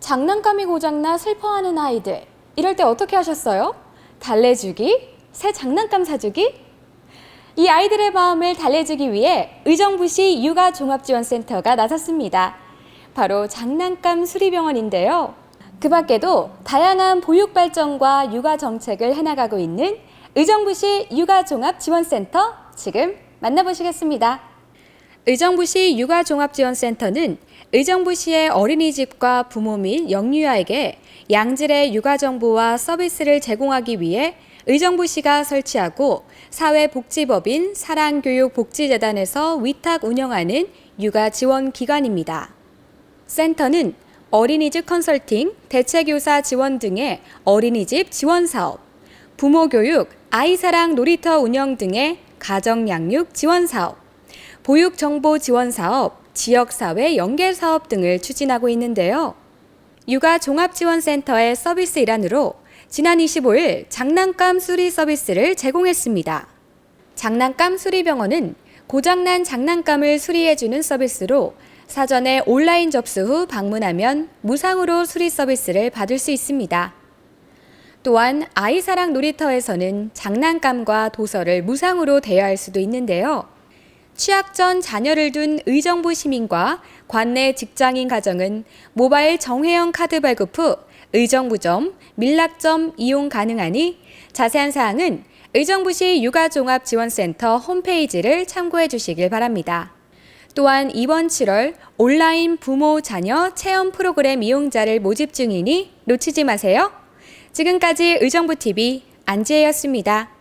장난감이 고장나 슬퍼하는 아이들. 이럴 때 어떻게 하셨어요? 달래주기? 새 장난감 사주기? 이 아이들의 마음을 달래주기 위해 의정부시 육아종합지원센터가 나섰습니다. 바로 장난감 수리병원인데요. 그 밖에도 다양한 보육 발전과 육아 정책을 해나가고 있는 의정부시 육아종합지원센터 지금 만나보시겠습니다. 의정부시 육아종합지원센터는 의정부시의 어린이집과 부모 및 영유아에게 양질의 육아 정보와 서비스를 제공하기 위해 의정부시가 설치하고 사회복지법인 사랑교육복지재단에서 위탁 운영하는 육아 지원 기관입니다. 센터는 어린이집 컨설팅, 대체교사 지원 등의 어린이집 지원 사업, 부모 교육, 아이사랑 놀이터 운영 등의 가정 양육 지원 사업, 보육 정보 지원 사업, 지역 사회 연계 사업 등을 추진하고 있는데요. 육아 종합 지원센터의 서비스 일환으로 지난 25일 장난감 수리 서비스를 제공했습니다. 장난감 수리병원은 고장난 장난감을 수리해주는 서비스로 사전에 온라인 접수 후 방문하면 무상으로 수리 서비스를 받을 수 있습니다. 또한 아이사랑 놀이터에서는 장난감과 도서를 무상으로 대여할 수도 있는데요. 취약 전 자녀를 둔 의정부 시민과 관내 직장인 가정은 모바일 정회용 카드 발급 후 의정부점, 밀락점 이용 가능하니 자세한 사항은 의정부시 육아종합지원센터 홈페이지를 참고해 주시길 바랍니다. 또한 이번 7월 온라인 부모 자녀 체험 프로그램 이용자를 모집 중이니 놓치지 마세요. 지금까지 의정부 TV 안지혜였습니다.